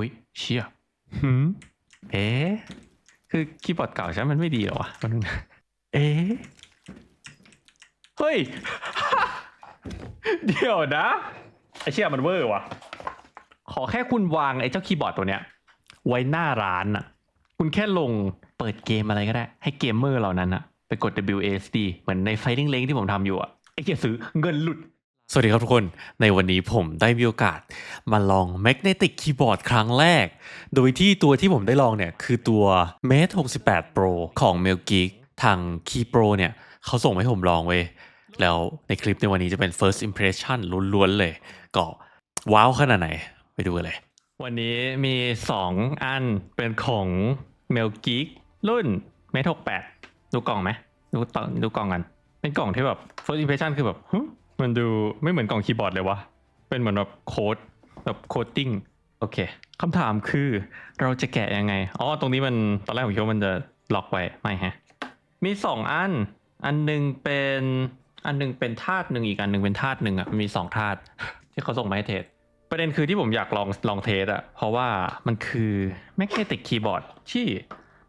อุ้ยเชี่ยหืมเอ๊ะคือคีย์บอร์ดเก่าฉันมันไม่ดีเหรอวะมันงนะเอ๊ะเฮ้ย เดี๋ยวนะ ไอเชี่ยมันเวอร์ว่ะ ขอแค่คุณวางไอ้เจ้าคีย์บอร์ดตัวเนี้ย ไว้หน้าร้านน่ะ คุณแค่ลงเปิดเกมอะไรก็ได้ ให้เกมเมอร์เหล่านั้นน่ะ ไปกด WASD เหมือนใน Fighting Link ที่ผมทำอยู่อะไอ้เหี้ยซื้อเงินหลุด สวัสดีครับทุกคน ในวันนี้ผมได้มีโอกาสมาลอง Magnetic Keyboard ครั้งแรก โดยที่ตัวที่ผมได้ลองเนี่ย คือตัว Mate 68 Pro ของ m e l Geek ทาง Key Pro เนี่ยเขาส่งมาให้ผมลองเว้ย แล้วในคลิปในวันนี้จะเป็น first impression ล้วนๆเลย ก็ว้าวขนาดไหน ไปดูกันเลย วันนี้มี 2 อันเป็นของ m e l Geek รุ่น Mate 68 ดูกล่องไหมดูต่อดูกล่องกัน เป็นกล่องที่แบบ first impression คือแบบ มันดูไม่เหมือนกล่องคีย์บอร์ดเลยวะ เป็นเหมือนแบบโค้ดแบบโคดดิ้งโอเคคำถามคือเราจะแกะยังไง อ๋อ ตรงนี้มันตอนแรกผมคิดว่ามันจะล็อกไว้ ไม่ฮะ มีสองอัน อันหนึงเป็นอันหนึงเป็นธาตุหนึ่งอีกอันหนึงเป็นธาตุหนึ่งอะมันมีสองธาตุที่เขาส่งมาให้เทสประเด็นคือที่ผมอยากลองลองเทสอะเพราะว่ามันคือ magnetic keyboard ที่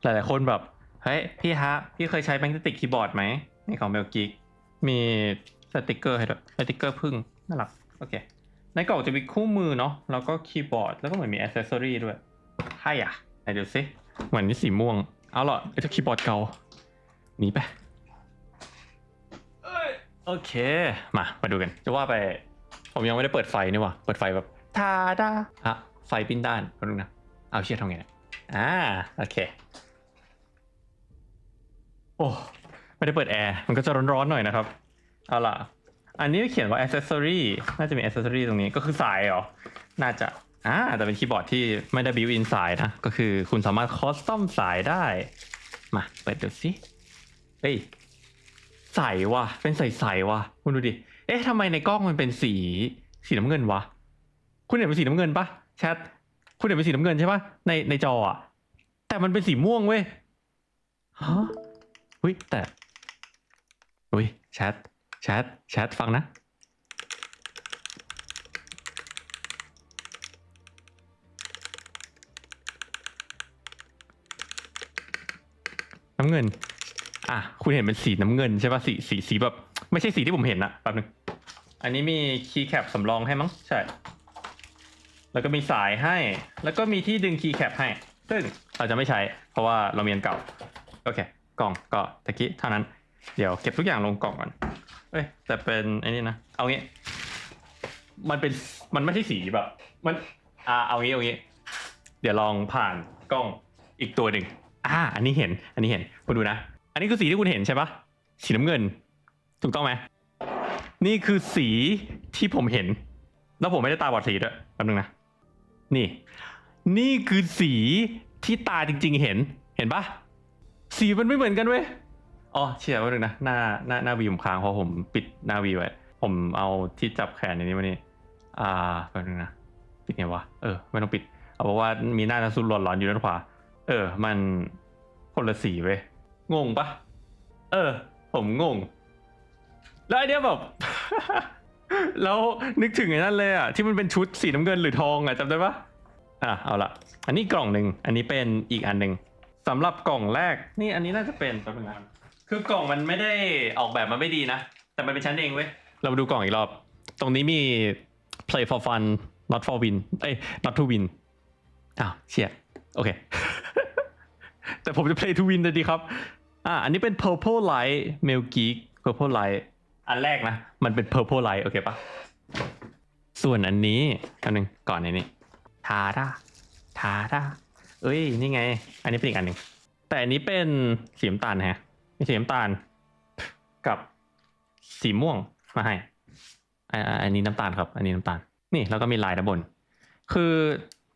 หลาย ๆ คนแบบ เฮ้ย พี่ฮะ พี่เคยใช้ magnetic keyboard ไหมนี่ของ m e l Geek มี สติกเกอร์ให้ด้วยสติกเกอร์พึ่งน่ารักโอเค ในกล่องจะมีคู่มือเนาะแล้วก็คีย์บอร์ด แล้วก็เหมือนมีอ c เซสซอรีด้วยให้อะไหนดูสิเหมือนนี่สีม่วง เอาล่ะไอ้เจ้าคีย์บอร์ดเก่าหนีไปเอ้ยโอเค มา มาดูกัน จะว่าไป ผมยังไม่ได้เปิดไฟนี่หว่ะเปิดไฟแบบทาดาฮะไฟปิ้นด้านแป๊บนึงนะ เอาเชียทำไงเนี่ยอ่า โอเค โอ้ ไม่ได้เปิดแอร์ มันก็จะร้อนๆหน่อยนะครับ เอาล่ะ อันนี้เขียนว่า accessory น่าจะมี accessory ตรงนี้ก็คือสายเหรอ น่าจะอ่าแต่เป็นคีย์บอร์ดที่ไม่ได้ built in สายนะ ก็คือคุณสามารถ custom สายได้ มาเปิดดูสิเฮ้ยใสว่ะ เป็นใสๆว่ะ คุณดูดิ เอ๊ะทำไมในกล้องมันเป็นสีสีน้ำเงินวะ คุณเห็นเป็นสีน้ำเงินปะแชท คุณเห็นเป็นสีน้ำเงินใช่ปะในในจออะแต่มันเป็นสีม่วงเว้ย ฮะเฮ้ยแต่เฮ้ยแชท แชทแชทฟังนะ น้ำเงิน อะ คุณเห็นเป็นสีน้ำเงินใช่ป่ะสีสีสีแบบ ไม่ใช่สีที่ผมเห็นอะแป๊บนึง อันนี้มีคีย์แคปสำรองให้มั้ง ใช่ แล้วก็มีสายให้ แล้วก็มีที่ดึงคีย์แคปให้ ซึ่งเราจะไม่ใช้ เพราะว่าเรามีอันเก่า โอเค กล่องก็ตะกี้เท่านั้น เดี๋ยวเก็บทุกอย่างลงกล่องก่อน เอ้ยแต่เป็นไอ้นี่นะ เอางี้ มันเป็นมันไม่ใช่สีแบบ มัน อ่าเอางี้เอางี้ เดี๋ยวลองผ่านกล้องอีกตัวหนึ่งอ่า อันนี้เห็น อันนี้เห็นคุณดูนะ อันนี้คือสีที่คุณเห็นใช่ปะสีน้ำเงิน ถูกต้องไหมนี่คือสีที่ผมเห็น แล้วผมไม่ได้ตาบอดสีด้วยแป๊บนึงนะนี่ นี่คือสีที่ตาจริง ๆ เห็นเห็นปะสีมันไม่เหมือนกันเว้ย อ๋อเชียร์แป๊บนึงนะหน้าหน้าหน้าวีผมค้างเพราะผมปิดหน้าวีไว้ผมเอาที่จับแขนอย่างนี้มานี่อ่าแป๊บนึงนะปิดไงวะเออไม่ต้องปิด เอาเพราะว่ามีหน้าสุดหลอนๆอยู่ด้านขวาเออ มันคนละสีเว้ยงงปะเออ ผมงง แล้วไอเนี้ยแบบ แล้วนึกถึงไอ้นั่นเลยอะที่มันเป็นชุดสีน้ำเงินหรือทองอะจำได้ปะอะเอาละอันนี้กล่องหนึ่งอันนี้เป็นอีกอันหนึ่งสำหรับกล่องแรก นี่อันนี้น่าจะเป็นแป๊บนึงนะ คือกล่องมันไม่ได้ออกแบบมาไม่ดีนะ แต่มันเป็นชั้นเองเว้ย เรามาดูกล่องอีกรอบ ตรงนี้มี play for fun not for win เอ้ย not to win อ้าวเชียโอเค แต่ผมจะ play to win เลยดีครับ อ่า อันนี้เป็น purple light mail geek purple light อันแรกนะ มันเป็น purple light โอเคปะส่วนอันนี้อันหนึ่งก่อนในนี้ทาดาทาดาเอ้ย นี่ไง อันนี้เป็นอีกอันหนึ่ง แต่อันนี้เป็นสีน้ำตาลฮะ มีสีน้ำตาล กับสีม่วงมาให้อันนี้น้ำตาลครับ อันนี้น้ำตาล นี่แล้วก็มีลายด้านบน คือ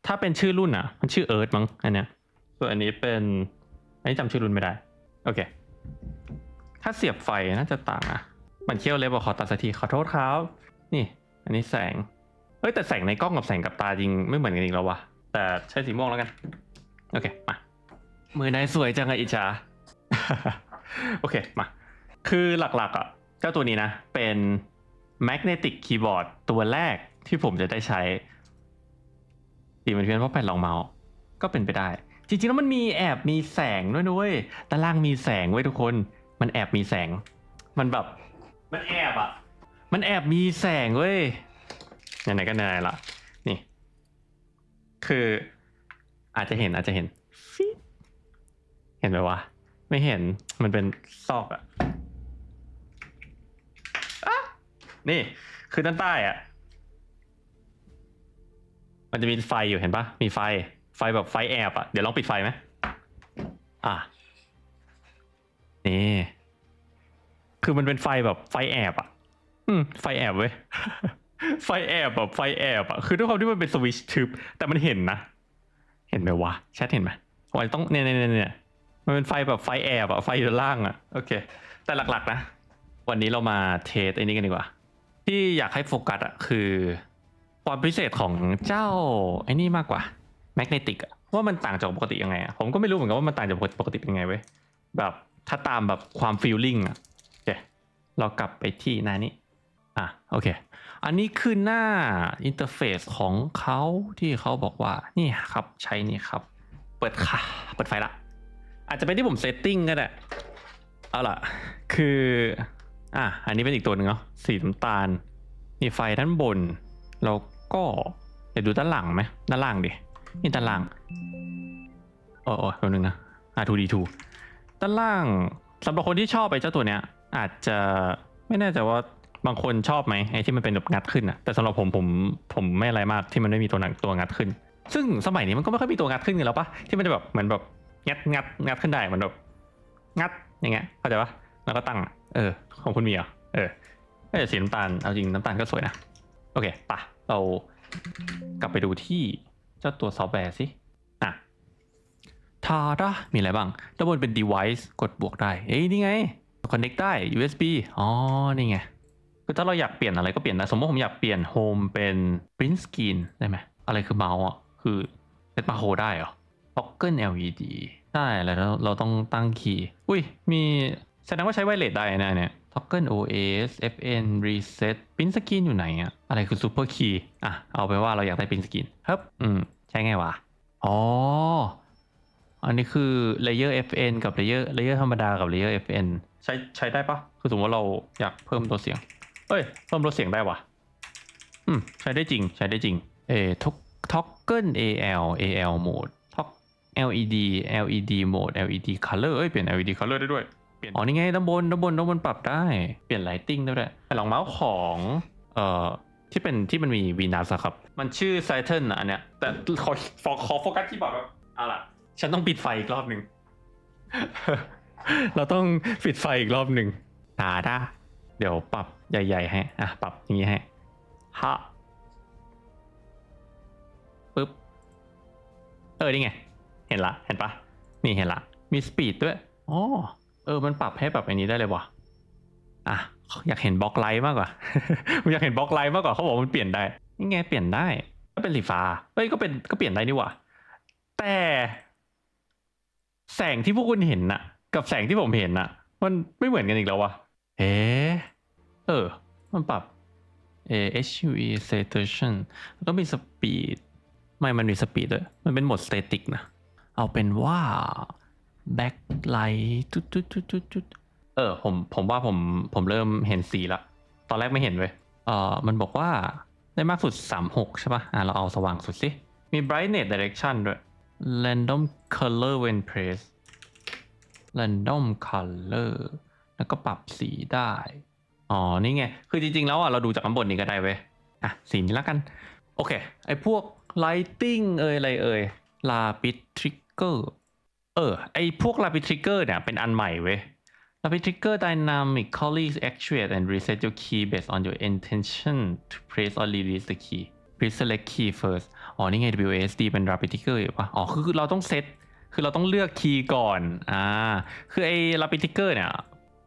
ถ้าเป็นชื่อรุ่นอะ มันชื่อเอิร์ธมั้งอันเนี้ย ส่วนอันนี้เป็น อันนี้จำชื่อรุ่นไม่ได้ โอเค ถ้าเสียบไฟน่าจะต่างอะ มันเคี่ยวเล็บอกขอตัดสักทีขอโทษครับ นี่ อันนี้แสงเฮ้ยแต่แสงในกล้องกับแสงกับตาจริงไม่เหมือนกันอีกแล้ววะแต่ใช้สีม่วงแล้วกัน โอเค มา มือนายสวยจังอะอิจฉา โอเค มา คือหลักๆอะ เจ้าตัวนี้นะ เป็น magnetic keyboard ตัวแรกที่ผมจะได้ใช้สีมันเพี้ยนเพราะแผ่นรองเมาส์ก็เป็นไปได้ จริงๆแล้วมันมีแอบมีแสงด้วยนะเว้ยด้านล่างมีแสงไว้ทุกคน มันแอบมีแสง มันแบบ มันแอบอะ มันแอบมีแสงเว้ยไหนๆก็ไหนๆละนี่ คืออาจจะเห็นอาจจะเห็น เห็นไหมวะ ไม่เห็นมันเป็นซอกอะอะนี่ คือด้านใต้อะมันจะมีไฟอยู่เห็นปะมีไฟ ไฟแบบไฟแอบอะเดี๋ยวลองปิดไฟไหมอะนี่คือมันเป็นไฟแบบไฟแอบอะอืม ไฟแอบเว้ยไฟแอบแบบไฟแอบอะคือด้วยความที่มันเป็นสวิช์ทึบแต่มันเห็นนะ เห็นไหมวะแชทเห็นไหมวายต้องเนี่ยเนี่ยเนี่ย มันเป็นไฟแบบไฟแอบอะไฟอยู่ด้านล่างอะโอเค แต่หลักๆนะ วันนี้เรามาเทสไอ้นี้กันดีกว่า ที่อยากให้โฟกัสอะคือ ความพิเศษของเจ้าไอ้นี่มากกว่าแมกเนติกอะว่ามันต่างจากปกติยังไงอะผมก็ไม่รู้เหมือนกันว่ามันต่างจากปกติเป็นยังไงเว้ยแบบถ้าตามแบบความฟีลลิ่งอะโอเคเรากลับไปที่หน้านี้อะโอเค อันนี้คือหน้าอินเทอร์เฟซของเขาที่เขาบอกว่านี่ครับใช้นี่ครับ เปิดค่ะ เปิดไฟละ อาจจะเป็นที่ผมเซตติ้งก็ได้เอาล่ะ คือ อะ อันนี้เป็นอีกตัวหนึ่งเนาะสีน้ำตาล มีไฟด้านบน แล้วก็ เดี๋ยวดูด้านหลังไหมด้านล่างดิ นี่ด้านล่างโอ้โอ้ตัวหนึ่งนะอะทูดีทูด้านล่างสำหรับคนที่ชอบไปเจ้าตัวเนี้ย อาจจะไม่แน่ใจว่าบางคนชอบไหมไอ้ที่มันเป็นแบบงัดขึ้นอะแต่สำหรับผมผมผมไม่อะไรมากที่มันไม่มีตัวหนังตัวงัดขึ้น ซึ่งสมัยนี้มันก็ไม่ค่อยมีตัวงัดขึ้นกันแล้วปะที่มันจะแบบเหมือนแบบ งัดงัดงัดขึ้นได้เหมือนแบบงัดอย่างเงี้ยเข้าใจปะแล้วก็ตั้ง เออ ของคุณมีเหรอเออเออสีน้ำตาลเอาจริงน้ำตาลก็สวยนะ โอเคปะเรากลับไปดูที่เจ้าตัวซอฟต์แวร์สิอะทาดะมีอะไรบ้างด้านบนเป็น device กดบวกได้ เอ้ยนี่ไง connect ได้ USB อ๋อ นี่ไงคือถ้าเราอยากเปลี่ยนอะไรก็เปลี่ยนนะสมมติผมอยากเปลี่ยน home เป็น print screen ได้ไหมอะไรคือเมาส์อะคือเซตมาโฮได้เหรอ toggle LED ได้แล้วเราต้องตั้งคีย์ อุ้ย มีแสดงว่าใช้ไวเลสได้นะเนี่ย toggle OS FN reset print screen อยู่ไหนอะอะไรคือ super key อะ เอาไปว่าเราอยากได้ print screen ครับ อืม ใช้ไงวะ อ๋อ อันนี้คือ layer FN กับ layer layer ธรรมดากับ layer FN ใช้ใช้ได้ปะคือสมมติว่าเราอยากเพิ่มตัวเสียง เอ้ย เพิ่มลดเสียงได้วะอืม ใช้ได้จริง ใช้ได้จริง เอท็อกท็อกเกิล AL AL mode LED LED mode LED color เอ้ยเปลี่ยน LED color ได้ด้วยเปลี่ยนอ๋อนี่ไงด้านบนด้านบนด้านบนปรับได้เปลี่ยน lighting ได้ด้วยแต่หลังเมาส์ของเอ่อที่เป็นที่มันมี Venus ครับ มันชื่อ Saturn นะอันเนี้ยแต่ขอขอขอโฟกัสที่บอร์ดครับเอาล่ะ ฉันต้องปิดไฟอีกรอบหนึ่งเราต้องปิดไฟอีกรอบหนึ่งตาด้าเดี๋ยวปรับใหญ่ๆให้อะปรับอย่างนี้ให้ฮะปึ๊บ เออนี่ไง เห็นละ เห็นปะนี่เห็นละ มีสปีดด้วยอ๋อเออ มันปรับให้แบบอันนี้ได้เลยว่ะอะ อยากเห็นบล็อกไลท์มากกว่าผมอยากเห็นบล็อกไลท์มากกว่าเขาบอกมันเปลี่ยนได้นี่ไงเปลี่ยนได้ ก็เป็นสีฟ้าเอ้ยก็เป็นก็เปลี่ยนได้นี่หว่าแต่แสงที่พวกคุณเห็นน่ะ กับแสงที่ผมเห็นน่ะ มันไม่เหมือนกันอีกแล้ววะเอ๊ะเออ มันปรับเอ HUE saturation แล้วก็มีสปีดไม่มันมีสปีดด้วยมันเป็นโหมดสเตติกนะ เอาเป็นว่า backlight จุดจุดจุดจุดจุดเออผมผมว่าผมผมเริ่มเห็นสีละ ตอนแรกไม่เห็นเว้ยเออมันบอกว่าได้มากสุด 36 ใช่ปะอะ เราเอาสว่างสุดสิ มี brightness direction ด้วย random color when pressed random color แล้วก็ปรับสีได้ อ๋อ นี่ไง คือจริง ๆ แล้วอะ เราดูจากข้างบนนี้ก็ได้เว้ย อะ สีนี้แล้วกัน โอเค ไอพวก lighting เอ่ยอะไรเอ่ย lapis trigger เกอร์ เออ ไอพวกลาปิทริกเกอร์เนี่ย เป็นอันใหม่เว้ยลาปิทริกเกอร์ดินามิกคอลลีสเอ็ก actuate and reset your key based on your intention to press or release the key please select first อ๋อ นี่ไง WSD เป็น rapid trigger อยู่ปะอ๋อ คือเราต้องเซ็ตคือเราต้องเลือกคีย์ก่อน อ่า คือไอ้บไปทริกเกอร์เนี่ย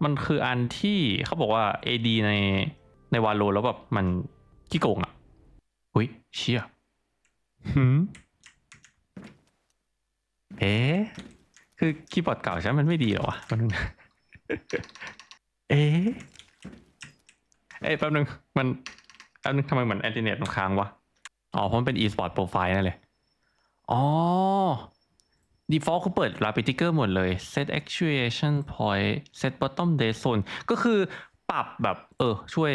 มันคืออันที่เขาบอกว่า AD ในในวาโลแล้วแบบมันขี้โกงอะ อุ้ยเชี่ยหืม เอ๊ะคือคีย์บอร์ดเก่าฉันมันไม่ดีหรอวะแป๊บนึงเอ๊ะเอ้ยแป๊บนึงมันแป๊บนึงทำไมเหมือนแอนติเนตมันค้างวะอ๋อเพราะมันเป็น e-sport profile นั่นเลยอ๋อ default คือเปิด repetitor หมดเลย set actuation point set bottom day zone ก็คือปรับแบบ เออ ช่วย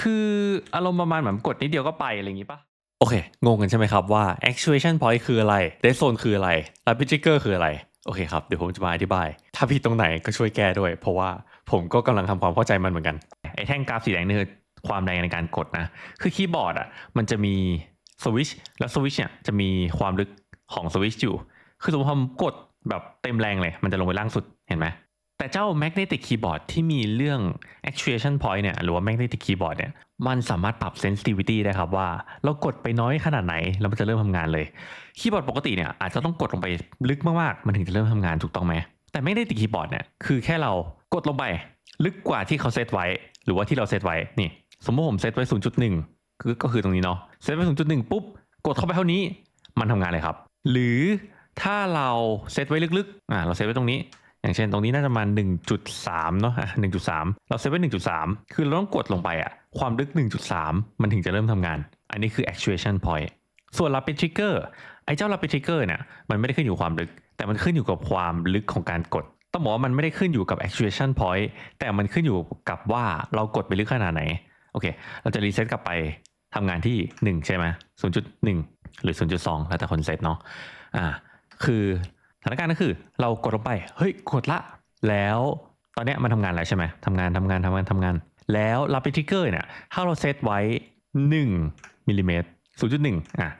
คืออารมณ์ประมาณเหมือนกดนิดเดียวก็ไป อะไรอย่างงี้ปะ โอเค งงกันใช่ไหมครับว่า actuation point คืออะไร day zone คืออะไร repetitor คืออะไร โอเคครับ เดี๋ยวผมจะมาอธิบาย ถ้าผิดตรงไหนก็ช่วยแก้ด้วย เพราะว่าผมก็กำลังทำความเข้าใจมันเหมือนกัน ไอ้แท่งกราฟสีแดงนี่คือความแรงในการกดนะ คือคีย์บอร์ดอะ มันจะมีสวิช แล้วสวิชเนี่ยจะมีความลึกของสวิชอยู่ คือสมมติผมกดแบบเต็มแรงเลย มันจะลงไปล่างสุด เห็นไหม แต่เจ้า magnetic keyboard ที่มีเรื่อง actuation point เนี่ยหรือว่า magnetic keyboard เนี่ยมันสามารถปรับ sensitivity ได้ครับว่า เรากดไปน้อยขนาดไหน แล้วมันจะเริ่มทำงานเลยคีย์บอร์ดปกติเนี่ยอาจจะต้องกดลงไปลึกมากๆ มันถึงจะเริ่มทำงานถูกต้องไหม แต่ magnetic keyboard เนี่ยคือแค่เรากดลงไปลึกกว่าที่เขาเซตไว้ หรือว่าที่เราเซตไว้นี่สมมติผมเซตไว้ 0.1 คือก็คือตรงนี้เนาะเซตไว้ 0.1 ปุ๊บ กดเข้าไปเท่านี้มันทำงานเลยครับ หรือถ้าเราเซตไว้ลึกๆอ่าเราเซตไว้ตรงนี้ อย่างเช่นตรงนี้น่าจะประมาณ1.3เนาะ1.3 เราเซตไว้1.3 คือเราต้องกดลงไปอะความลึก 1.3 มันถึงจะเริ่มทำงาน อันนี้คือ actuation point ส่วน rapid trigger ไอ้เจ้า rapid trigger เนี่ยมันไม่ได้ขึ้นอยู่ความลึก แต่มันขึ้นอยู่กับความลึกของการกด ต้องบอกว่ามันไม่ได้ขึ้นอยู่กับ actuation point แต่มันขึ้นอยู่กับว่าเรากดไปลึกขนาดไหน โอเค เราจะรีเซ็ตกลับไปทำงานที่ 1 ใช่ไหม0.1 หรือ 0.2 แล้วแต่คนเซตเนาะ อ่า คือ สถานการณ์ก็คือ เรากดลงไปเฮ้ยกดละ แล้วตอนเนี้ยมันทำงานแล้วใช่ไหมทำงานทำงานทำงานทำงาน แล้ว rapid trigger เนี่ยถ้าเราเซตไว้1มิลลิเมตร0.1อะ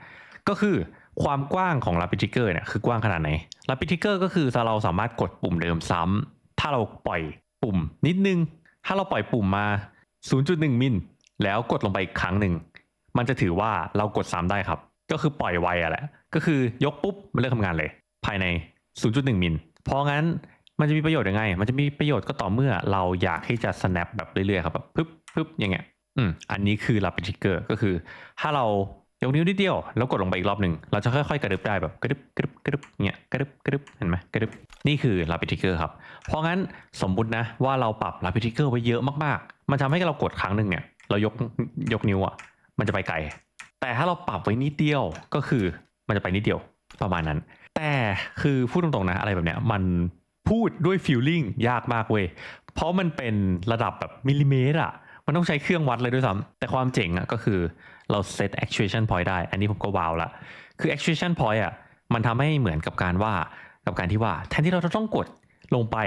ก็คือความกว้างของ rapid trigger เนี่ยคือกว้างขนาดไหน rapid trigger ก็คือเราสามารถกดปุ่มเดิมซ้ำถ้าเราปล่อยปุ่มนิดนึง ถ้าเราปล่อยปุ่มมา 0.1 มิลแล้วกดลงไปอีกครั้งหนึ่ง มันจะถือว่าเรากดซ้ำได้ครับ ก็คือปล่อยไวอะแหละ ก็คือยกปุ๊บ มันเริ่มทำงานเลย ภายใน 0.1 มิล เพราะงั้นมันจะมีประโยชน์ยังไง มันจะมีประโยชน์ก็ต่อเมื่อเราอยากที่จะ snap แบบเรื่อยๆครับแบบปึ๊บปึ๊บอย่างเงี้ย อืม อันนี้คือ rapid trigger ก็คือ ถ้าเรายกนิ้วนิดเดียวแล้วกดลงไปอีกรอบหนึ่งเราจะค่อยๆ กระดึบได้แบบกระดึบกระดึบกระดึบเงี้ยกระดึบกระดึบเห็นไหมกระดึบนี่คือ rapid trigger ครับ เพราะงั้นสมมุตินะว่าเราปรับ rapid trigger ไว้เยอะมากๆ มันทำให้เรากดครั้งหนึ่งเนี่ยเรายกยกนิ้วอะมันจะไปไกล แต่ถ้าเราปรับไว้นิดเดียวก็คือมันจะไปนิดเดียวประมาณนั้น แต่คือพูดตรงๆนะอะไรแบบเนี้ยมันพูดด้วยฟีลลิ่งยากมากเว้ย เพราะมันเป็นระดับแบบมิลลิเมตรอะมันต้องใช้เครื่องวัดเลยด้วยซ้ำแต่ความเจ๋งอะก็คือเราเซต actuation point ได้ อันนี้ผมก็ว้าวละ คือ actuation point อะมันทำให้เหมือนกับการว่ากับการที่ว่า แทนที่เราจะต้องกดลงไป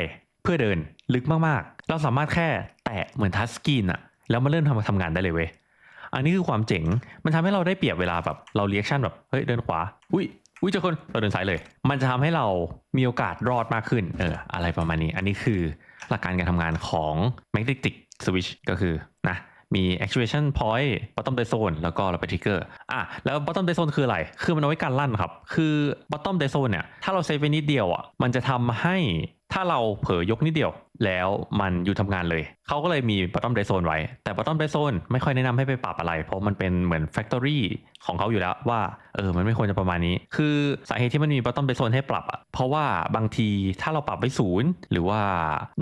เพื่อเดินลึกมากๆ เราสามารถแค่แตะเหมือนทัชสกรีนอะแล้วมันเริ่มทำทำงานได้เลยเว้ยอันนี้คือความเจ๋ง มันทำให้เราได้เปรียบเวลาแบบเราเรีแอคชั่นแบบ เฮ้ย เดินขวา อุ้ย อุ้ยเจอคนเราเดินสายเลย มันจะทำให้เรามีโอกาสรอดมากขึ้นเอออะไรประมาณนี้ อันนี้คือหลักการการทำงานของ magnetic switch ก็คือนะมี actuation point bottom day zone แล้วก็เราไป trigger อะแล้ว bottom day zone คืออะไร คือมันเอาไว้การลั่นครับ คือ bottom day zone เนี่ย ถ้าเราเซฟไปนิดเดียวอะ มันจะทำให้ ถ้าเราเผลอยกนิดเดียว แล้วมันอยู่ทำงานเลย เขาก็เลยมี bottom day zone ไว้ แต่ bottom day zone ไม่ค่อยแนะนำให้ไปปรับอะไร เพราะมันเป็นเหมือน factory ของเขาอยู่แล้วว่า เออ มันไม่ควรจะประมาณนี้ คือสาเหตุที่มันมี bottom day zone ให้ปรับอะ เพราะว่าบางทีถ้าเราปรับไปศูนย์หรือว่า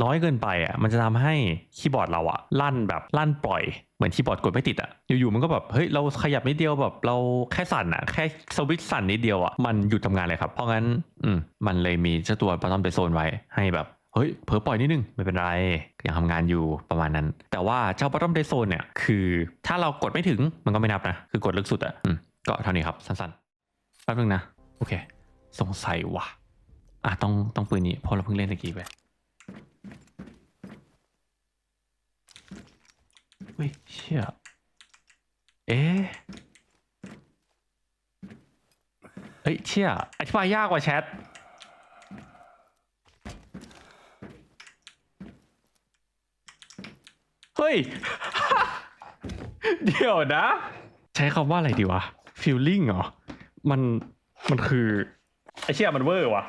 น้อยเกินไปอะ มันจะทำให้คีย์บอร์ดเราอะลั่นแบบลั่นปล่อย มือนคีย์บอร์ดกดไม่ติดอะอยู่ๆมันก็แบบเฮ้ยเราขยับนิดเดียวแบบเราแค่สั่นอะแค่สวิตช์สั่นนิดเดียวอะมันหยุดทำงานเลยครับ เพราะงั้นอืมมันเลยมีเจ้าตัว bottom day zone ไว้ให้แบบเฮ้ยเผลอปล่อยนิดนึง ไม่เป็นไร ยังทำงานอยู่ประมาณนั้น แต่ว่าเจ้า bottom day zone เนี่ยคือถ้าเรากดไม่ถึงมันก็ไม่นับนะ คือกดลึกสุดอะอืมก็เท่านี้ครับสั้นๆแป๊บนึงนะโอเค สงสัยว่ะอะต้องต้องปืนนี้เพราะเราเพิ่งเล่นตะกี้ไป เฮ้ยเชี่ยเอ๊ะเฮ้ยเชี่ยอธิบายยากกว่าแชทเฮ้ย เดี๋ยวนะ ใช้คำว่าอะไรดีวะ feeling เหรอ มันมันคือไอเชี่ยมันเวอร์ว่ะ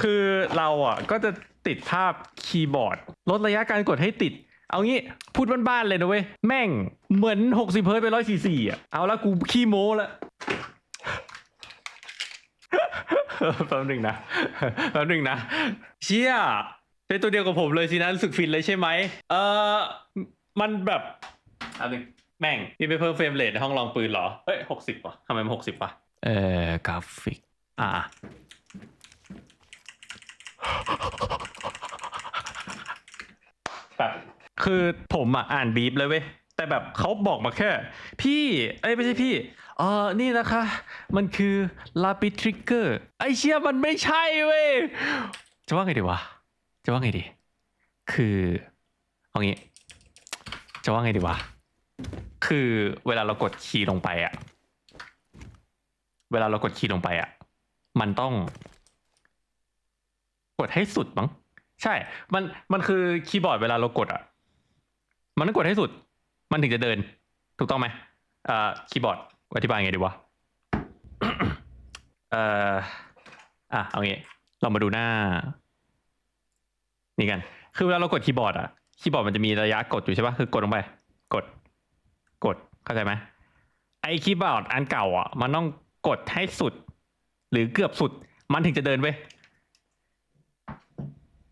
คือเราอะก็จะติดภาพคีย์บอร์ด ลดระยะการกดให้ติด เอางี้พูดบ้านๆเลยนะเว้ย แม่งเหมือน 60 เฮิร์ตซ์ไป144อะ เอาละกูขี้โม้ละแป๊บหนึงนะแป๊บหนึงนะ เชี่ยเป็นตัวเดียวกับผมเลยสินะรู้สึกฟินเลยใช่ไหมเออมันแบบแป๊บหนึงแม่งนี่ไปเพิ่มเฟรมเรทในห้องลองปืนเหรอเฮ้ยหกสิบว่ะทำไมมันหกสิบวะเอ่อกราฟิก อ่า แบบ คือผมอะอ่านบีบเลยเว้ยแต่แบบเขาบอกมาแค่ พี่เอ้ไม่ใช่พี่เออนี่นะคะ มันคือลาปิทริกเกอร์ไอเชียมันไม่ใช่เว้ยจะว่าไงดีวะจะว่าไงดี คือเอางี้ จะว่าไงดีวะคือเวลาเรากดคีย์ลงไปอะเวลาเรากดคีย์ลงไปอะมันต้อง กดให้สุดมั้งใช่ มันมันคือคีย์บอร์ดเวลาเรากดอะ มันต้องกดให้สุด มันถึงจะเดิน ถูกต้องไหมอ่าคีย์บอร์ดอธิบายไงดีวะเอ่ออะเอางี้ เรามาดูหน้า นี่กัน คือเวลาเรากดคีย์บอร์ดอะคีย์บอร์ดมันจะมีระยะกดอยู่ใช่ปะคือกดลงไป กด กดเข้าใจไหมไอ้คีย์บอร์ดอันเก่าอะ มันต้องกดให้สุด หรือเกือบสุด มันถึงจะเดินเว้ย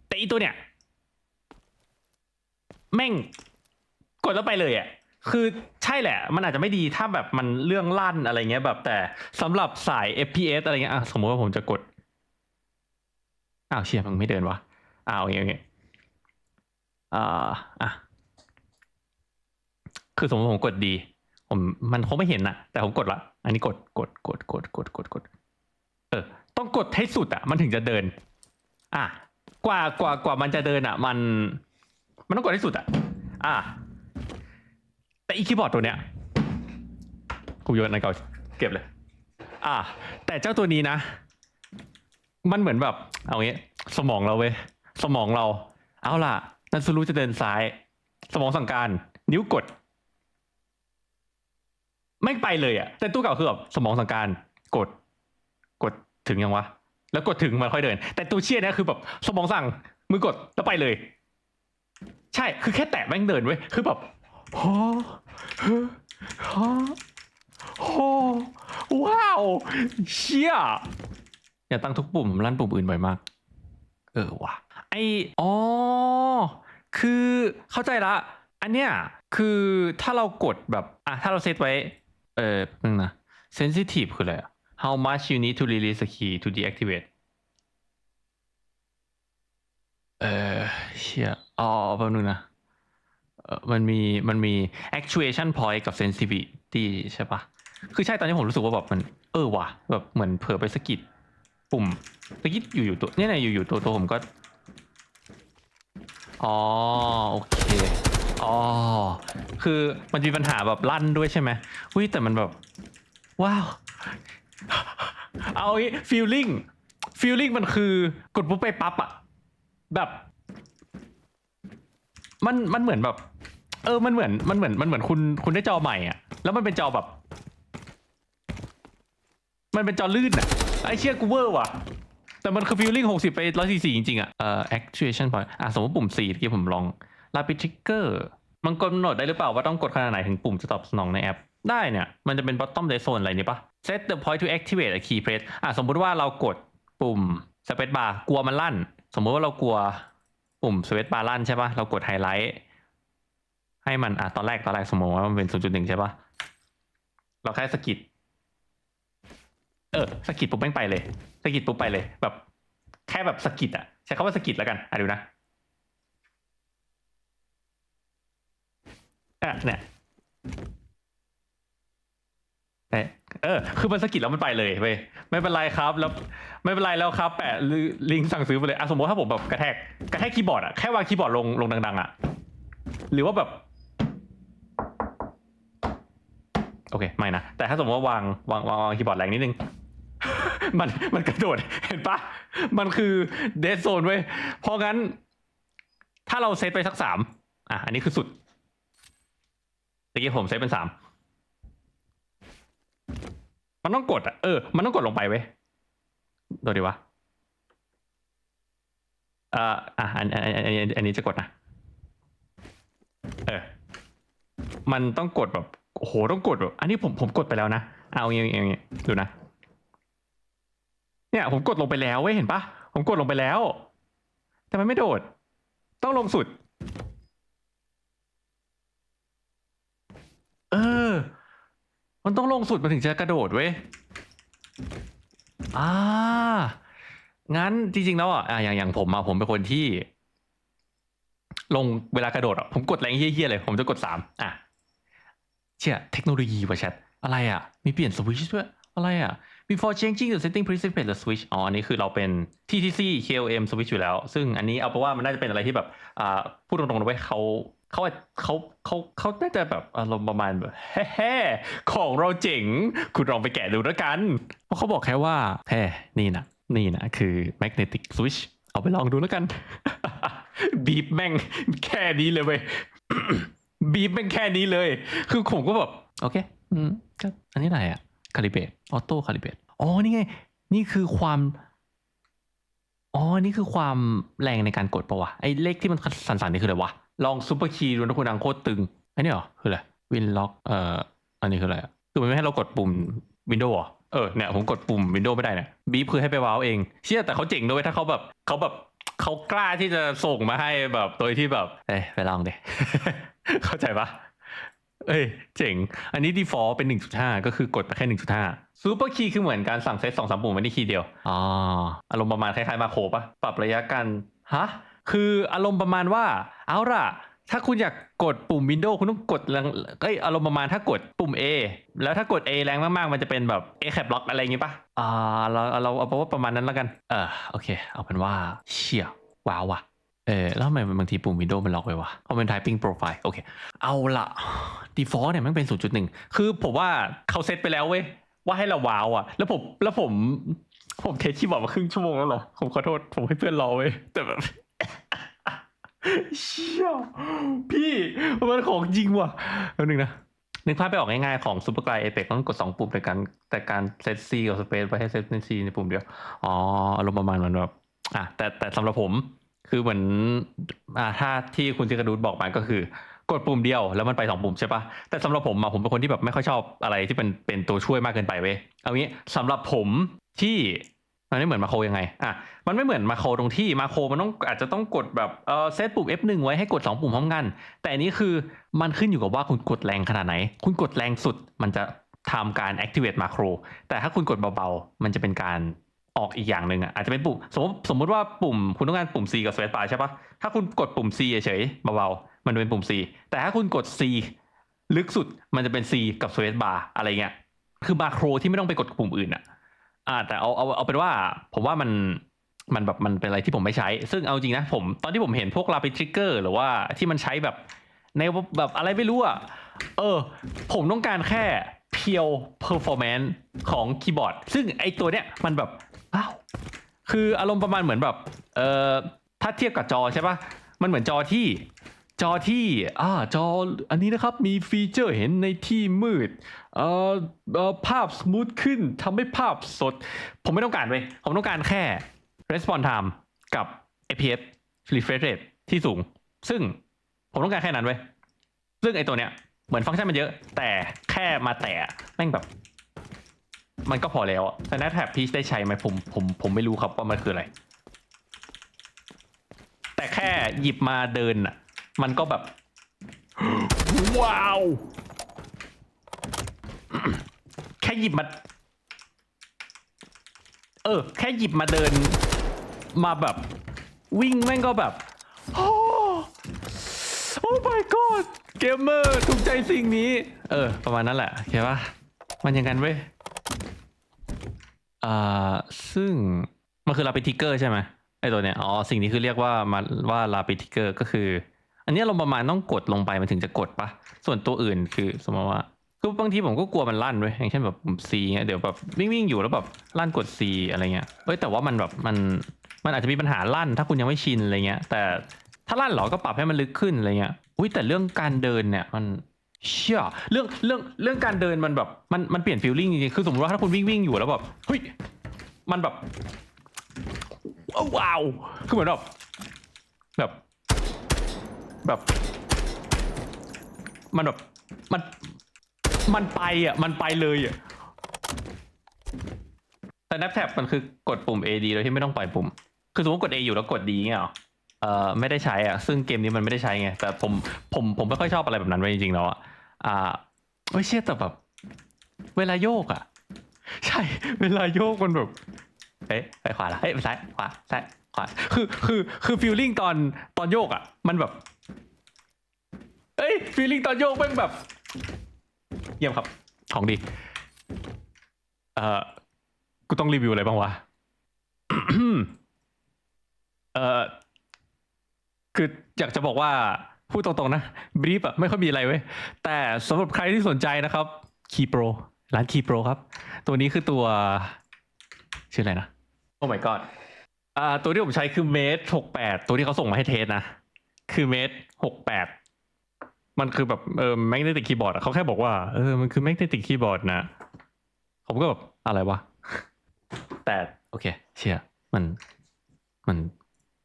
แต่อีตัวเนี่ย แม่ง กดแล้วไปเลยอะคือใช่แหละ มันอาจจะไม่ดีถ้าแบบมันเรื่องลั่นอะไรเงี้ยแบบแต่สำหรับสาย FPS อะไรเงี้ยอะสมมติว่าผมจะกดอ้าวเชียมันไม่เดินวะอ้าวอย่างเงี้ยอ่าอะคือสมมติผมกดดี ผมมันคงไม่เห็นนะแต่ผมกดละ อันนี้กดกดกดกดกดกดกด เออ ต้องกดให้สุดอะ มันถึงจะเดิน อะกว่ากว่ากว่ามันจะเดินอะ มัน มันต้องกดให้สุดอะ อะ แต่อีคีย์บอร์ดตัวเนี้ยกูโยนในเก่าเก็บเลย อะแต่เจ้าตัวนี้นะ มันเหมือนแบบ เอางี้ สมองเราเว้ยสมองเรา เอาล่ะนันซูรุจะเดินซ้าย สมองสั่งการ นิ้วกด ไม่ไปเลยอะแต่ตู้เก่าคือแบบสมองสั่งการ กด กดถึงยังวะ แล้วกดถึงมันค่อยเดิน แต่ตู้เชี่ยเนี่ยคือแบบ สมองสั่งมือกดแล้วไปเลย ใช่คือแค่แตะแม่งเดินเว้ยคือแบบ โอ้โหโอ้ว้าว เชี่ยอย่าตั้งทุกปุ่มผมลั่นปุ่มอื่นบ่อยมาก เออว่ะ ไออ๋อ คือเข้าใจละ อันเนี้ยคือถ้าเรากดแบบ อะ ถ้าเราเซตไว้ เออนึงนะ sensitive คืออะไรอะ how much you need to release a key to deactivate เออเชี่ยอ๋อแป๊บนึงนะเออ มันมีมันมี actuation point กับ sensitivity ใช่ปะคือใช่ตอนนี้ผมรู้สึกว่าแบบมันเออว่ะแบบเหมือนเผลอไปสกิดปุ่มสกิดอยู่ๆตัวเนี่ยนะอยู่ๆตัวตัวผมก็ อ๋อโอเคอ๋อคือมันมีปัญหาแบบลั่นด้วยใช่ไหมอุ้ยแต่มันแบบ ว้าว เอาอีฟีลลิ่งฟีลลิ่งมันคือกดปุ๊บไปปั๊บอะแบบ มันมันเหมือนแบบ เออมันเหมือนมันเหมือนมันเหมือนคุณคุณได้จอใหม่อะ แล้วมันเป็นจอแบบ มันเป็นจอลื่นอะไอเชี่ยกูเวอร์ว่ะ แต่มันคือฟีลลิ่งหกสิบไปร้อยสี่สี่จริงๆอะเอ่อ actuation point อะสมมติปุ่มสี่ที่ผมลอง rapid trigger มันกำหนดได้หรือเปล่าว่าต้องกดขนาดไหนถึงปุ่มจะตอบสนองในแอป ได้เนี่ย มันจะเป็น bottom red zone อะไรนี่ปะ set the point to activate a key press อะสมมุติว่าเรากดปุ่ม space bar กลัวมันลั่น สมมุติว่าเรากลัว ปุ่ม space bar ลั่นใช่ปะเรากดไฮไลท์ให้มันอะตอนแรกตอนแรกสมมติว่ามันเป็น0.1ใช่ปะเราแค่สกิดเออสกิดปุ๊บแม่งไปเลยสกิดปุ๊บไปเลย แบบ แค่แบบสกิดอะใช้คำว่าสกิดแล้วกันอะดูนะอะเนี่ย เออ คือมันสะกิดแล้วมันไปเลยเว้ไม่เป็นไรครับ แล้วไม่เป็นไรแล้วครับ แปะลิงก์สั่งซื้อไปเลยอะสมมติถ้าผมแบบกระแทกกระแทกคีย์บอร์ดอะแค่วางคีย์บอร์ดลงลงดัง ๆอะหรือว่าแบบ โอเค ไม่นะ แต่ถ้าสมมติว่าวางวางวางวางคีย์บอร์ดแรงนิดนึง มันมันกระโดดเห็นปะมันคือเด z โซนเว้ยเพราะงั้น ถ้าเราเซตไปสักสามอะ อันนี้คือสุดตะกี้ผมเซตเป็นสาม มันต้องกดอะเออมันต้องกดลงไปเว้ยดูดิวะเอ่ออะอันอันอันอันนี้จะกดนะเออมันต้องกดแบบโอ้โหต้องกดแบบอันนี้ผมผมกดไปแล้วนะเอาอย่างเงี้อย่างงี้ดูนะ เนี่ย ผมกดลงไปแล้วเว้ยเห็นปะผมกดลงไปแล้ว แต่มันไม่โดด ต้องลงสุด เออ มันต้องลงสุดมันถึงจะกระโดดเว้ยอ่างั้นจริงๆแล้วอะอะอย่างอย่างผมอะผมเป็นคนที่ ลงเวลากระโดดอะผมกดแรงเฮี้ยๆเลย ผมจะกดสามอะเชี่ยเทคโนโลยีว่ะแชทอะไรอะ มีเปลี่ยนสวิตช์ด้วยอะไรอะ before changing the setting please press the switch อ๋ออันนี้คือเราเป็น TTC KOM switch อยู่แล้ว ซึ่งอันนี้เอาไปนว่ามันน่าจะเป็นอะไรที่แบบ อ่า พูดตรงๆนะเว้ยเขา เขาเขาเขาเขาน่าจะแบบอารมณ์ประมาณแบบแฮ่ของเราเจ๋ง คุณลองไปแกะดูแล้วกัน เพราะเขาบอกแค่ว่าแฮ่นี่นะนี่นะคือ magnetic switch เอาไปลองดูแล้วกัน บีบแม่งแค่นี้เลยเว้ยบีบแม่งแค่นี้เลย คือผมก็แบบโอเค อืมก็อันนี้อะไรอะคาลิเบตออโต้คาลิเบตอ๋อนี่ไง นี่คือความอ๋อ นี่คือความแรงในการกดปะวะ ไอ้เลขที่มันสั่นๆนี่คืออะไรวะ ลองซูเปอร์คีย์ดูนะคุณดังโคตรตึงอันนี้เหรอคืออะไรวินล็อกเอ่ออันนี้คืออะไรอะคือมันไม่ให้เรากดปุ่มวินโดว์เหรอเออเนี่ยผมกดปุ่มวินโดว์ไม่ได้เนี่ยบีฟคือให้ไปว้าวเอง เชื่อแต่เขาเจ๋งด้วยถ้าเขาแบบเขาแบบเขากล้าที่จะส่งมาให้แบบโดยที่แบบเอ้ยไปลองดิเข้าใจปะเอ้ยเจ๋ง อันนี้ default เป็น 1.5 ก็คือกดไปแค่ 1.5 super key คือเหมือนการสั่งเซตสองสามปุ่มไว้ในคีย์เดียวอ๋ออารมณ์ประมาณคล้ายๆมาโครปะปรับระยะการฮะ คืออารมณ์ประมาณว่า เอาล่ะ ถ้าคุณอยากกดปุ่ม Windows คุณต้องกดแรงเอ้ยอารมณ์ประมาณถ้ากดปุ่ม A แล้วถ้ากด A แรงมากๆ มันจะเป็นแบบ A cap lock อะไรอย่างงี้ปะอ่าเราเราเอาเป็นว่าประมาณนั้นแล้วกัน เออโอเค เอาเป็นว่าเชี่ยว้าวว่ะเออแล้วทำไมบางทีปุ่ม Windows มันล็อกไว้วะเพราะเป็น typing profile โอเค เอาละ default เนี่ยมันเป็น 0.1 คือผมว่าเขาเซตไปแล้วเว้ย ว่าให้เราว้าวอะแล้วผมแล้วผมผมเทสคีย์บอร์ดมาครึ่งชั่วโมงแล้วเหรอ ผมขอโทษ ผมให้เพื่อนรอเว้ย แต่แบบ เชี่ยพี่มันของจริงว่ะแป๊บนึงนะนึกภาพไปออกง่ายๆ ของ Super Glide Apex ต้องกด 2 ปุ่มในการแต่การเซต C กับ Space ไปให้เซตใน C ในปุ่มเดียว อ๋ออารมณ์ประมาณนั้นแบบอะแต่แต่สำหรับผมคือเหมือนอ่าถ้าที่คุณจิกระดูดบอกมาก็คือ กดปุ่มเดียวแล้วมันไปสองปุ่มใช่ปะแต่สำหรับผมอะผมเป็นคนที่แบบไม่ค่อยชอบอะไรที่เป็นเป็นตัวช่วยมากเกินไปเว้ยเอางี้สำหรับผมที่ มันไม่เหมือนมาโครยังไงอะมันไม่เหมือนมาโครตรงที่มาโครมันต้องอาจจะต้องกดแบบเออเซตปุ่ม F1 ไว้ให้กด 2 ปุ่มพร้อมกัน แต่อันนี้คือมันขึ้นอยู่กับว่าคุณกดแรงขนาดไหน คุณกดแรงสุดมันจะทำการ activate macro แต่ถ้าคุณกดเบาๆ มันจะเป็นการออกอีกอย่างหนึ่งอะอาจจะเป็นปุ่มสมมติสมมติว่าปุ่มคุณต้องการปุ่ม C กับ space bar ใช่ปะถ้าคุณกดปุ่ม C เฉยๆเบาๆมันจะเป็นปุ่ม C แต่ถ้าคุณกด C ลึกสุดมันจะเป็น C กับ space bar อะไรเงี้ยคือมาโครที่ไม่ต้องไปกดปุ่มอื่นอะ อ่า แต่เอาเอาเอาเป็นว่า ผมว่ามันมันแบบมันเป็นอะไรที่ผมไม่ใช้ ซึ่งเอาจริงนะผมตอนที่ผมเห็นพวกลาปิทริกเกอร์หรือว่าที่มันใช้แบบในแบบอะไรไม่รู้อะ เออ ผมต้องการแค่เพียวเพอร์ฟอร์แมนซ์ของคีย์บอร์ด ซึ่งไอตัวเนี้ยมันแบบอ้าวคืออารมณ์ประมาณเหมือนแบบ เออถ้าเทียบกับจอใช่ปะมันเหมือนจอที่จอที่อ่าจออันนี้นะครับมีฟีเจอร์เห็นในที่มืด เอ่อเอ่อภาพสมูทขึ้นทำให้ภาพสด ผมไม่ต้องการเว้ยผมต้องการแค่ response time กับ FPS refresh rate ที่สูง ซึ่งผมต้องการแค่นั้นเว้ยซึ่งไอตัวเนี้ยเหมือนฟังก์ชันมันเยอะ แต่แค่มาแตะแม่งแบบ มันก็พอแล้วอะแต่นัทแท็บพีชได้ใช้ไหมผมผมผมไม่รู้ครับว่ามันคืออะไร แต่แค่หยิบมาเดินอะมันก็แบบ ว้าว แค่หยิบมา เออ แค่หยิบมาเดิน มาแบบ วิ่งแม่งก็แบบ โอ้โอ้ my god เกมเมอร์ถูกใจสิ่งนี้ เออ ประมาณนั้นแหละเข้าปะมันย่างนั้นเว้ยอ่าซึ่ง มันคือลาปิทิเกอร์ใช่ไหมไอตัวเนี้ยอ๋อ สิ่งนี้คือเรียกว่ามาว่าลาปิทิเกอร์ก็คือ อันนี้เราประมาณต้องกดลงไปมันถึงจะกดปะส่วนตัวอื่นคือสมมติว่า คือบางทีผมก็กลัวมันลั่นเว้ยอย่างเช่นแบบปุ่ม C เงี้ยเดี๋ยวแบบวิ่งวิ่งอยู่แล้วแบบลั่นกด C อะไรเงี้ยเอ้ยแต่ว่ามันแบบมันมันอาจจะมีปัญหาลั่นถ้าคุณยังไม่ชินอะไรเงี้ย แต่ถ้าลั่นเหรอก็ปรับให้มันลึกขึ้นอะไรเงี้ยอุ้ยแต่เรื่องการเดินเนี่ยมันเชี่ยเรื่องเรื่องเรื่องการเดินมันแบบมันมันเปลี่ยนฟีลลิ่งจริงๆคือสมมติว่าถ้าคุณวิ่งวิ่งอยู่แล้วแบบเฮ้ยมันแบบว้าวคือเหมือนแบบแบบแบบ มันแบบมัน มันไปอะ มันไปเลยอะ แต่ NapTap มันคือกดปุ่ม AD โดยที่ไม่ต้องปล่อยปุ่ม คือสมมติกด A อยู่แล้วกด D เงี้ยหรอ เอ่อไม่ได้ใช้อะ ซึ่งเกมนี้มันไม่ได้ใช้ไง แต่ผมผมผมไม่ค่อยชอบอะไรแบบนั้นไว้ยจริงๆแล้วอะ อ่าไม่เชื่อแต่แบบ เวลาโยกอะ ใช่ เวลาโยกมันแบบเอ้ยไปขวาละเอ้ยไปซ้ายขวาซ้ายขวา คือคือคือฟีลลิ่งตอนตอนโยกอะ มันแบบ เอ้ยฟีลลิ่งตอนโยกม่งแบบ เยี่ยมครับ ของดี เอ่อ กูต้องรีวิวอะไรบ้างวะ เอ่อ คืออยากจะบอกว่า พูดตรงๆนะบรีฟอะไม่ค่อยมีอะไรเว้ย แต่สำหรับใครที่สนใจนะครับคีโปรร้านคีโปรครับ ตัวนี้คือตัว ชื่ออะไรนะ โอ้ my god อ่าตัวที่ผมใช้คือเมตรหกแปดตัวที่เขาส่งมาให้เทสนะ คือเมตรหกแปด มันคือแบบเออแมกเนติกคีย์บอร์ดเขาแค่บอกว่าเออมันคือแมกเนติกคีย์บอร์ดนะ ผมก็แบบอะไรวะ แต่โอเค เชื่อมันมัน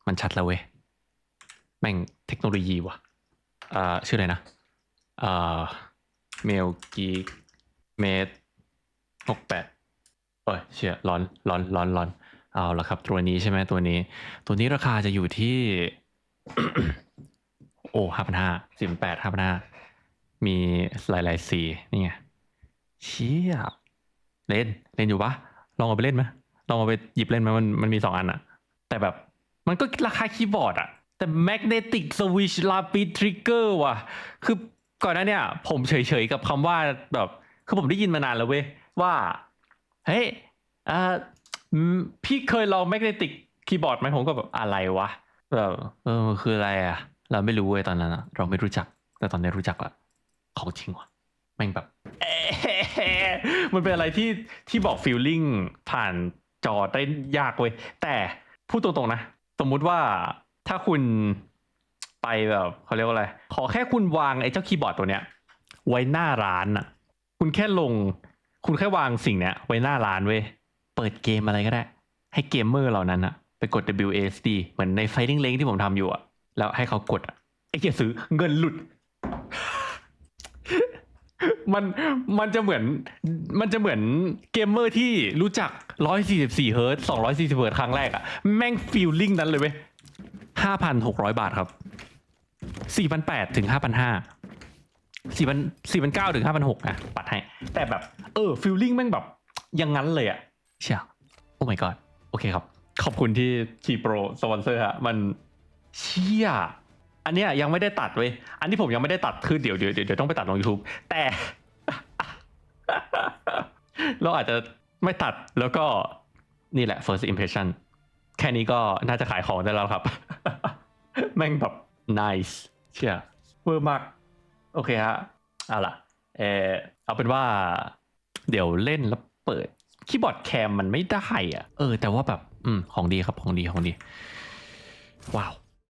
มันชัดแล้วเว้ยแม่งเทคโนโลยีว่ะอ่าชื่ออะไรนะอ่าเมลกีเมตรหกแปดเอ้ยเชี่ยร้อนร้อนร้อนร้อนเอาละครับ ตัวนี้ใช่ไหมตัวนี้ ตัวนี้ราคาจะอยู่ที่ โอ้ห้าพันห้าสิบแปดห้าพันห้ามีหลายๆสีนี่ไงเชี่ยเล่นเล่นอยู่ปะลองเอาไปเล่นไหมลองเอาไปหยิบเล่นไหมมันมันมีสองอันอะแต่แบบมันก็ราคาคีย์บอร์ดอะแต่ magnetic switch rapid trigger ว่ะ คือก่อนหน้าเนี่ย ผมเฉยๆกับคำว่าแบบ คือผมได้ยินมานานแล้วเว้ย ว่า เฮ้ยอ่าพี่เคยลอง magnetic keyboard ไหมผมก็แบบอะไรวะแบบเออคืออะไรอะ เราไม่รู้เว้ยตอนนั้นอะเราไม่รู้จัก แต่ตอนนี้รู้จักละของจริงว่ะแม่งแบบมันเป็นอะไรที่ที่บอก feeling ผ่านจอได้ยากเว้ยแต่พูดตรงๆนะ สมมุติว่าถ้าคุณไปแบบเขาเรียกว่าอะไร ขอแค่คุณวางไอ้เจ้าคีย์บอร์ดตัวเนี้ย ไว้หน้าร้านอะคุณแค่ลง คุณแค่วางสิ่งเนี้ย ไว้หน้าร้านเว้ยเปิดเกมอะไรก็ได้ ให้เกมเมอร์เหล่านั้นอะไปกด WASD เหมือนใน Fighting Link ที่ผมทำอยู่อะ แล้วให้เขากดอะไอ้เหี้ยซื้อเงินหลุด มันมันจะเหมือน มันจะเหมือนเกมเมอร์ที่รู้จัก 144 เฮิร์ต240 เฮิร์ตครั้งแรกอะแม่งฟีลลิ่งนั้นเลยเว้ย5,600 บาทครับ 4,800 ถึง 5,500 4,000 4,900ถึง5,600นะปัดให้ แต่แบบ เออฟีลลิ่งแม่งแบบยังงั้นเลยอะเชียโอ้ my god โอเคครับ ขอบคุณที่คีโปรสปอนเซอร์ฮะมัน เชี่ยอันเนี้ยยังไม่ได้ตัดเว้ยอันที่ผมยังไม่ได้ตัดคือเดี๋ยวเดี๋ยวเดี๋ยวต้องไปตัดลง YouTube แต่ เราอาจจะไม่ตัดแล้วก็นี่แหละ first impression แค่นี้ก็น่าจะขายของได้แล้วครับ แม่งแบบ nice เชี่ยเวอร์มาก โอเคฮะ เอาล่ะ เออเอาเป็นว่า เดี๋ยวเล่นแล้วเปิดคีย์บอร์ดแคมมันไม่ได้อะ เออ แต่ว่าแบบ อืม ของดีครับ ของดี ของดี ว้าว